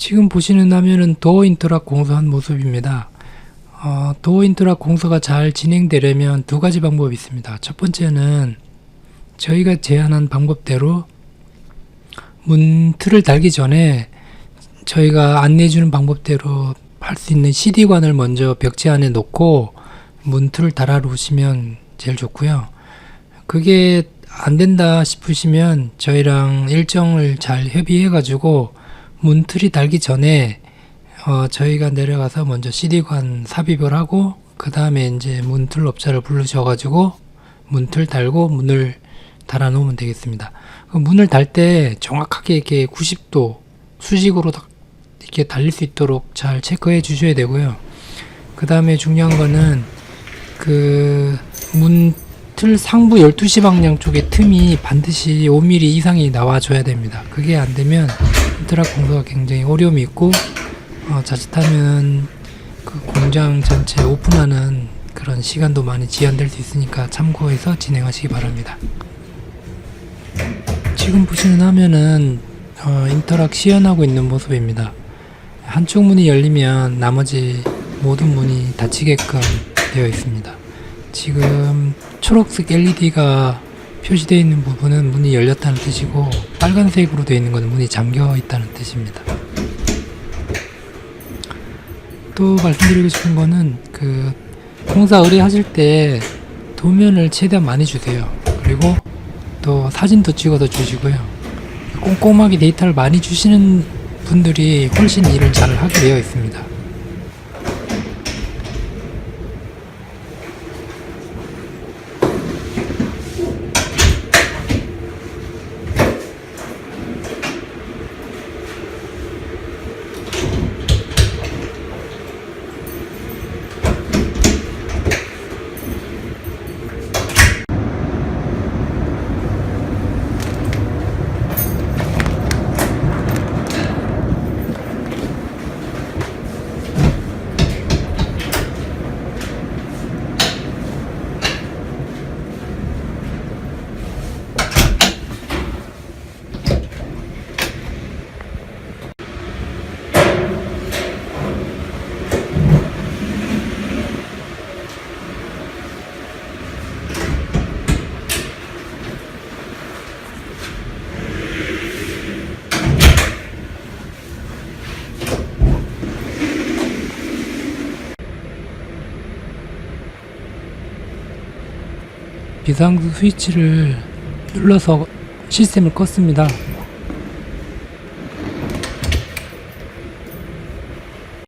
지금 보시는 화면은 도어 인터락 공사한 모습입니다. 어, 도어 인터락 공사가 잘 진행되려면 두 가지 방법이 있습니다. 첫 번째는 저희가 제안한 방법대로 문 틀을 달기 전에 저희가 안내해주는 방법대로 할 수 있는 CD관을 먼저 벽지 안에 놓고 문 틀을 달아 놓으시면 제일 좋고요. 그게 안 된다 싶으시면 저희랑 일정을 잘 협의해가지고 문틀이 달기 전에 어, 저희가 내려가서 먼저 CD관 삽입을 하고 그 다음에 이제 문틀 업자를 부르셔가지고 문틀 달고 문을 달아 놓으면 되겠습니다. 그 문을 달 때 정확하게 이렇게 90도 수직으로 다- 이렇게 달릴 수 있도록 잘 체크해 주셔야 되고요. 그 다음에 중요한 거는 그 문틀 상부 12시 방향 쪽에 틈이 반드시 5mm 이상이 나와줘야 됩니다. 그게 안 되면 인터락 공사가 굉장히 어려움이 있고 어, 자칫하면 그 공장 전체 오픈하는 그런 시간도 많이 지연될 수 있으니까 참고해서 진행하시기 바랍니다. 지금 보시는 화면은 어, 인터락 시연하고 있는 모습입니다. 한쪽 문이 열리면 나머지 모든 문이 닫히게끔 되어 있습니다. 지금 초록색 LED가 표시되어 있는 부분은 문이 열렸다는 뜻이고 빨간색으로 되어 있는 것은 문이 잠겨 있다는 뜻입니다. 또 말씀드리고 싶은 거는 그 공사 의뢰하실 때 도면을 최대한 많이 주세요. 그리고 또 사진도 찍어서 주시고요. 꼼꼼하게 데이터를 많이 주시는 분들이 훨씬 일을 잘 하게 되어 있습니다. 비상구 스위치를 눌러서 시스템을 껐습니다.